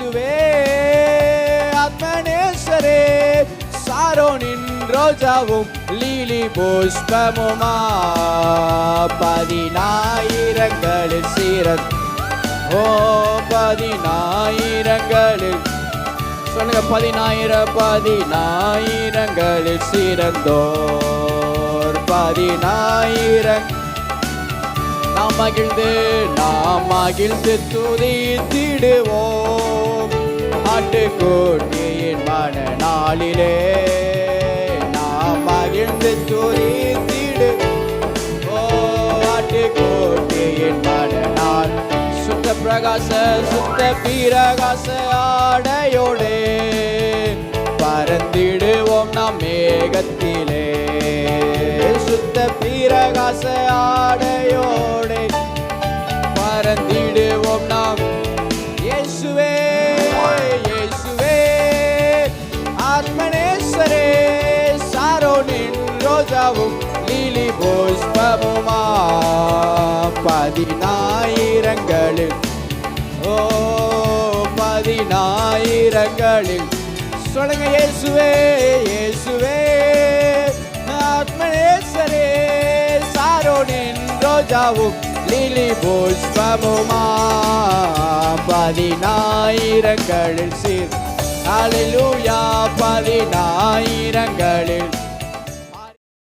இயேசுவே ஆத்மனேஸ்வரே சாரோனின் ரோஜாவும் லீலி புஷ்பமுமா பதினாயிரங்களில் சீரன். ஓ பதினாயிரங்களில் சொல்லுங்க பதினாயிரம் பதினாயிரங்களில் சிறந்தோர் பதினாயிரம் நாம் மகிழ்ந்து நாம் மகிழ்ந்து துதித்திடுவோம். ஆட்டுக்குட்டியின் மன நாளிலே நாம் மகிழ்ந்து துதித்திடு ஓ ஆட்டுக்குட்டியின் மன நாள் சுத்த பிரகாச சுத்த பிரகாச ஆடையோடே பறந்திடுவோம் நாம் மேகத்திலே. சுத்த பிரகாச ஆடையோடே ஆத்மனேஸ்வரே சாரோனின் ரோஜாவும் லீலி புஷ்பமுமா. பதினாயிரங்களில் ஓ பதினாயிரங்களில். சொல்லுங்க இயேசுவே இயேசுவே. ஆத்மனேஸ்வரே சாரோனின் ரோஜாவும் லீலி புஷ்பமுமா. பதினாயிரங்களில் சீர் அலிலூயா பதினாயிரங்களில்